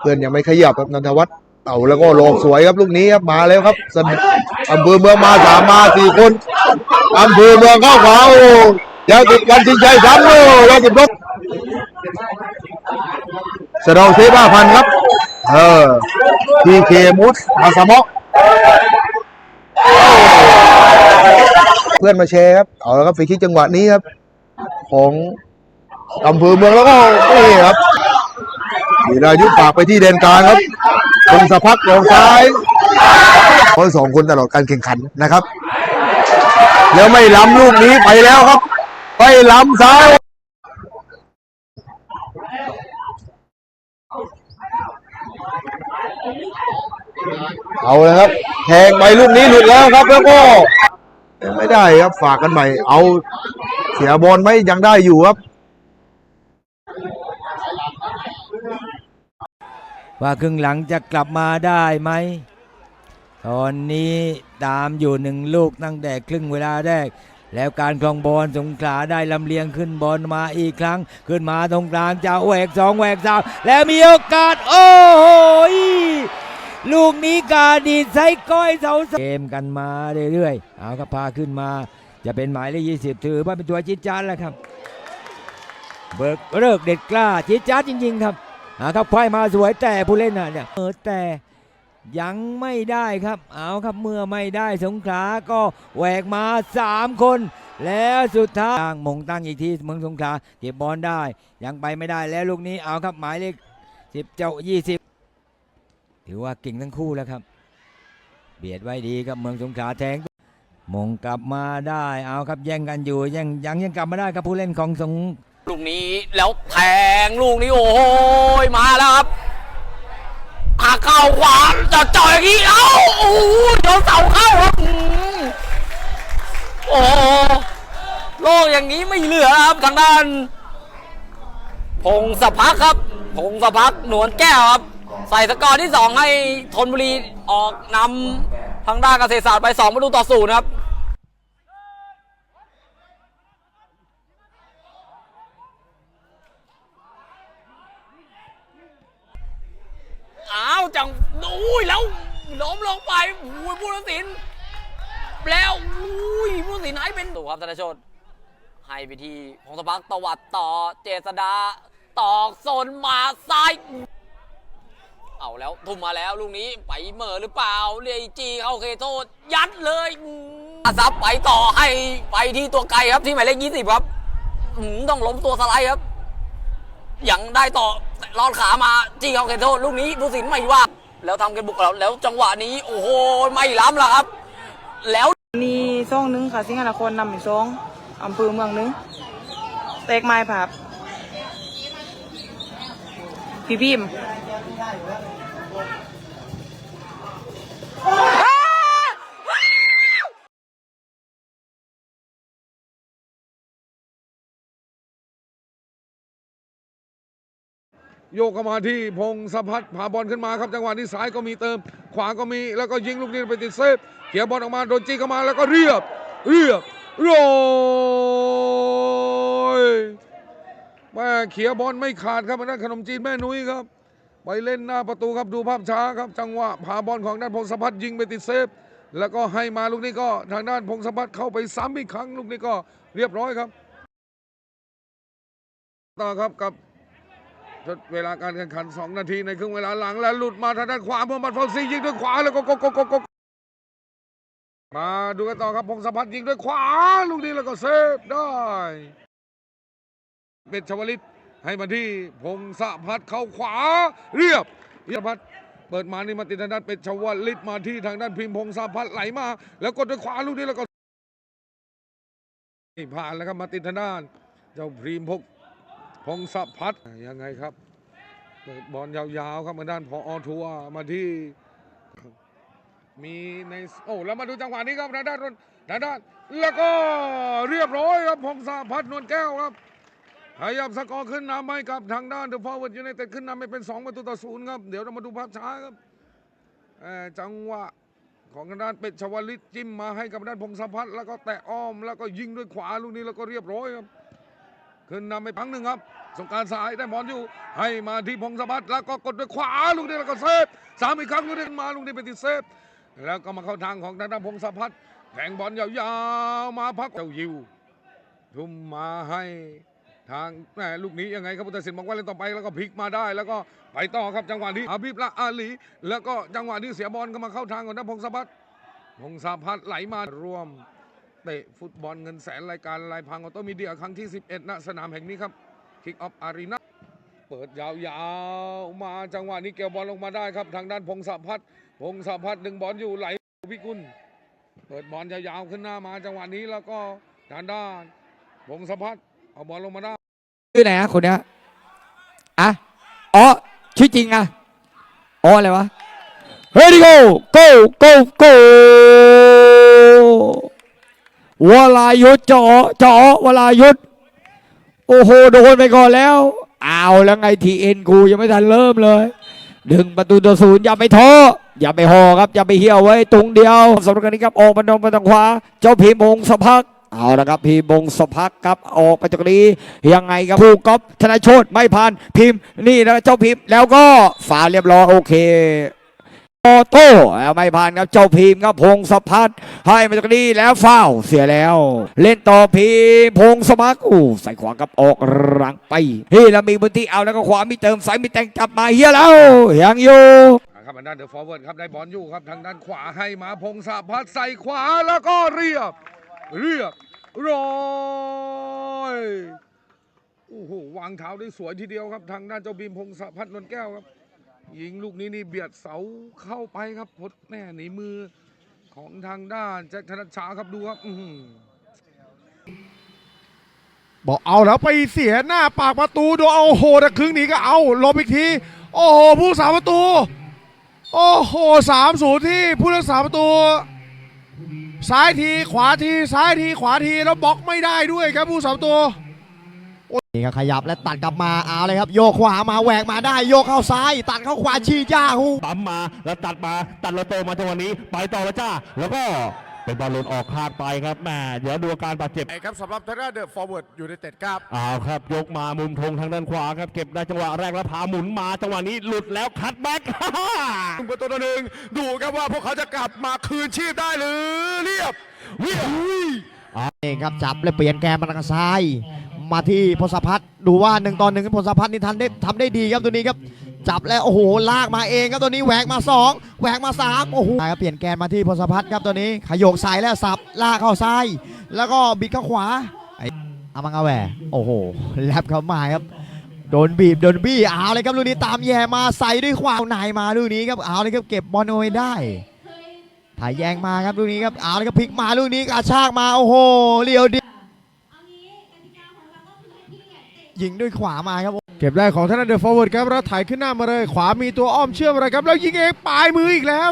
เพื่อนยังไม่ขยับครับนันทวัฒน์เอาแล้วก็โลกสวยครับลูกนี้ครับมาแล้วครับสนอำเภอเมืองมาสามมาสี่คนอำเภอเมืองเข้าขวาโอ้ยาวติดวันชิงชัยสามโอ้ยาวติดรถสะดองเทบ้าพันครับ เออทีเคมุสมาสมอกเพื่อนมาแชร์ครับเอาแล้วครับฟีคิกจังหวะนี้ครับ ของอำเภอเมืองแล้วก็นี่ครับ วีรายุฝากไปที่เดนกลางครับคงสะพักลงซ้ายคนสองคนตลอดการแข่งขันนะครับ แล้วไม่ล้ำลูกนี้ไปแล้วครับ ไปล้ำซ้ายเอาเลยครับแทงไปลูกนี้หลุดแล้วครับแล้วก็ไม่ได้ครับฝากกันใหม่ เอาเสียบอลไหมยังได้อยู่ครับ ว่าครึ่งหลังจะกลับมาได้ไหม ตอนนี้ตามอยู่หนึ่งลูกตั้งแต่ครึ่งเวลาแรก แล้วการคลองบอลสงขลาได้ลำเลียงขึ้นบอลมาอีกครั้ง ขึ้นมาตรงกลางจะแหวกสองแหวกสามแล้วมีโอกาส โอ้โหลูกนี้กาดีดไซก้อยเสาเกมกันมาเรื่อยๆ เอาครับพาขึ้นมา จะเป็นหมายเลขยี่สิบถือว่าเป็นตัวจิตจานแล้วครับ เบิกเลิกเด็ดกล้าจิตจานจริง ๆ ครับ เอาครับควายมาสวยแต่ผู้เล่นน่ะเนี่ยเออแต่ยังไม่ได้ครับ เอาครับเมื่อไม่ได้สงขลาก็แหวกมา 3 คน แล้วสุดท้ายตั้งมงตั้งอีกทีเมืองสงขลาเก็บบอลได้ ยังไปไม่ได้แล้วลูกนี้เอาครับหมายเลขสิบเจ้ายี่สิบถือว่าเก่งทั้งคู่แล้วครับ เบียดไว้ดีครับเมืองสงขลาแทงมงกลับมาได้ เอาครับแย่งกันอยู่ยังยังยังกลับมาได้ครับผู้เล่นของสง ลูกนี้แล้วแทงลูกนี้โอ้โหมาแล้วครับอาเข้าขวาจะจ่อยอย่างนี้เอ้าโอ้โหโดนเสาเข้าครับโอ้โลกอย่างนี้ไม่เหลือครับทางด้าน พงศพักครับ พงศพักหนวลแก้วครับ ใส่สกอร์ที่สองให้ธนบุรีออกนำทางด้านเกษตรศาสตร์ไปสองประตูต่อศูนย์ครับ ตัดสินให้เป็นตัวครับธนชตให้ไปที่พงศพักตวัดต่อเจษดาตอกโซนมาซ้ายเอาแล้วทุ่มมาแล้วลูกนี้ไปเหม่อหรือเปล่าเรียจีเข้าเคโทษยัดเลยอาซับไปต่อให้ไปที่ตัวไกลครับที่หมายเลขยี่สิบครับต้องล้มตัวสไลด์ครับยังได้ต่อลอดขามาจี้เขาเขตโทษลูกนี้ผู้สินไม่ว่า แล้วทำกันบุกแล้วแล้วจังหวะนี้ โอ้โหไม่ล้ำล้วครับ แล้ว นี่ซองหนึงค่ะสิงหนครนำอีกซองอำเภอเมืองหนึงแตกไม้ผับพี่พิม โยกเข้ามาที่พงศพัฒน์พาบอลขึ้นมาครับจังหวะนี้ซ้ายก็มีเติม ขวาก็มีแล้วก็ยิงลูกนี้ไปติดเซฟเขียบอลออกมาโดนจี้เข้ามาแล้วก็เรียบ เรียบโรยแม่เขียบอลไม่ขาดครับทางด้านขนมจีนแม่นุ้ยครับ ไปเล่นหน้าประตูครับดูภาพช้าครับ จังหวะพาบอลของด้านพงศพัฒน์ยิงไปติดเซฟ แล้วก็ให้มาลูกนี้ก็ทางด้านพงศพัฒน์เข้าไปซ้ำอีกครั้งลูกนี้ก็เรียบร้อยครับต่อครับกับ ทดเวลาการแข่งขัน 2 นาทีในครึ่งเวลาหลังแล้วหลุดมาทางด้านขวาเมื่อบัตฟองซียิงด้วยขวาแล้วก็กกกกกมาดูกันต่อครับพงศพัฒน์ยิงด้วยขวาลูกนี้แล้วก็เซฟได้เป็นชวลิตให้มาที่พงศพัฒน์เข้าขวา เรียบเรียบพัฒน์เปิดมานี่มาติดทางด้านเป็ดชวลิตมาที่ทางด้านพิมพ์พงศพัฒน์ไหลมา แล้วกดด้วยขวาลูกนี้แล้วก็ผ่านแล้วครับมาติดทางด้าน เจ้าพรีมพก พงศพัฒน์ยังไงครับบอลยาวๆครับมาด้านพออทัวมาที่ มีในโอ้แล้วมาดูจังหวะนี้ครับทางด้านทางด้านแล้วก็เรียบร้อยครับพงศพัฒน์นวลแก้วครับขยับสกอร์ขึ้นนำให้กับทางด้านเดอะฟอร์เวิร์ดยูไนเต็ดขึ้นนำไปเป็น 2 ประตูต่อศูนย์ครับ เดี๋ยวเรามาดูภาพช้าครับจังหวะของทางด้านเป็ดชวลิตจิ้มมาให้กับด้านพงศพัฒน์แล้วก็แตะอ้อมแล้วก็ยิงด้วยขวาลูกนี้แล้วก็เรียบร้อยครับ ขึ้นนำไปพังหนึ่งครับ สงการสายได้บอลอยู่ ให้มาที่พงศพัฒน์แล้วก็กดด้วยขวาลูกนี้แล้วก็เซฟสามอีกครั้งลูกนี้มาลูกนี้เป็นติดเซฟ แล้วก็มาเข้าทางของทางด้านพงศพัฒน์แทงบอลยาวๆมาพักเจ้ายิว ทุ่มมาให้ทางแหมลูกนี้ยังไงครับพุทธศิลป์บอกว่าเล่นต่อไปแล้วก็พลิกมาได้ แล้วก็ไปต่อครับจังหวะนี้อาบิบละอาลี แล้วก็จังหวะนี้เสียบอลก็มาเข้าทางของนักพงศพัฒน์พงศพัฒน์ไหลมาร่วม เตะฟุตบอลเงินแสนรายการลายพังออโตมีเดียครั้งที่ 11ณสนามแห่งนี้ครับคิกออฟอารีนาเปิดยาวๆ มาจังหวะนี้เกี่ยวบอลลงมาได้ครับ ทางด้านพงศพัฒน์พงศพัฒน์ดึงบอลอยู่ไหลพิกุล เปิดบอลยาวๆขึ้นหน้ามาจังหวะนี้แล้วก็ทางด้านวงสะพัดเอาบอลลงมาได้ชื่อไหนฮะคนเนี้ยอะอ๋อชื่อจริงอะอ๋ออะไรวะ Ready go go go go วลายุทธเจาะเจาะวลายุทธโอ้โหโดนไปก่อนแล้วเอาแล้วไงทีเอ็นกูยังไม่ทันเริ่มเลยดึงประตูตัวศูนย์อย่าไปท้ออย่าไปห่อครับ อย่าไปเหี่ยวไว้ตรงเดียวสำหรับการนี้ครับออกมาตรงไปทางขวา เจ้าพีมงสพักเอาละครับพีมงสพักครับออกไปจากนี้ยังไงครับผู้ก๊อฟธนโชตไม่ผ่านพิมพ์นี่นะเจ้าพิมพ์แล้วก็ฝาเรียบร้อยโอเค โอโต้ไม่ผ่านครับเจ้าพีมครับพงศพัฒน์ให้มาจากนี้แล้วฟาวเสียแล้ว เล่นต่อพีมพงศมักอู้ใส่ขวากับออกหลังไปเฮ้แล้วมีพื้นที่เอาแล้วก็ขวามีเติมสายมีแต่งกลับมาเฮียแล้วยังอยู่ครับทางด้านเดอะฟอร์เวิร์ดครับได้บอลอยู่ครับทางด้านขวาให้มาพงศพัฒน์ใส่ขวาแล้วก็เรียบ เรียบร้อยโอ้โหวางเท้าได้สวยทีเดียวครับทางด้านเจ้าบีมพงศพัฒน์นนแก้วครับ ยิงลูกนี้นี่เบียดเสาเข้าไปครับพดแม่หนีมือของทางด้านแจ็คธนชาครับดูครับอบอกเอาแล้วไปเสียหน้าปากประตูดูเอาโอ้โหแต่ครึ่งนี้ก็เอาลบอีกที โอ้โหผู้สาประตู โอ้โหสามศูนย์ที่ผู้รักษาประตู ซ้ายทีขวาทีซ้ายทีขวาทีแล้วบล็อกไม่ได้ด้วยครับผู้สาประตู นี่ครับขยับและตัดกลับมาเอาเลยครับโยกขวามาแหวกมาได้โยกเข้าซ้าย ตัดเข้าขวาชี้ยาหูปั๊มมาแล้วตัดมาตัดโลโตมาจังหวะนี้ ไปต่อแล้วจ้าแล้วก็เป็นบอลหล่นออกคลาดไปครับแหมเดี๋ยวดูอาการบาดเจ็บไอ้ครับสำหรับทางด้านเดอะฟอร์เวิร์ดอยู่ในเต็ดครับอ้าวครับยกมามุมธงทางด้านขวาครับเก็บได้จังหวะแรกแล้วพาหมุนมาจังหวะนี้หลุดแล้วคัดแบ็กประตูตัวหนึ่งดูครับว่าพวกเขาจะกลับมาคืนชีพได้หรือเรียบเรียบนี่ครับจับและเปลี่ยนแกนมาทางซ้าย มาที่พลสพัฒน์ดูว่าหนึ่งต่อหนึ่งพลสพัฒน์นี่ทันได้ทำได้ดีครับตัวนี้ครับ จับแล้วโอ้โหลากมาเองครับตัวนี้แหวกมาสองแหวกมาสามโอ้โหเปลี่ยนแกนมาที่พลสพัฒน์ครับตัวนี้ขยโยกสายแล้วสับลากเข้าซ้าย แล้วก็บิดเข้าขวาไอ้อามังอาแหวโอ้โหแลบเข้ามาครับโดนบีบโดนบี้เอาเลยครับลูกนี้ตามแย่มาใส่ด้วยขวาในายมาลูกนี้ครับเอาเลยครับเก็บบอลเอาไว้ได้ถ่ายแยงมาครับลูกนี้ครับเอาเลยครับพลิกมาลูกนี้กระชากมาโอ้โหเลียวด ยิงด้วยขวามาครับเก็บได้ของทางด้านเดอร์ฟอร์เวิร์ดครับแล้วถ่ายขึ้นหน้ามาเลย ขวามีตัวอ้อมเชื่อมอะไรครับ แล้วยิงเองปลายมืออีกแล้ว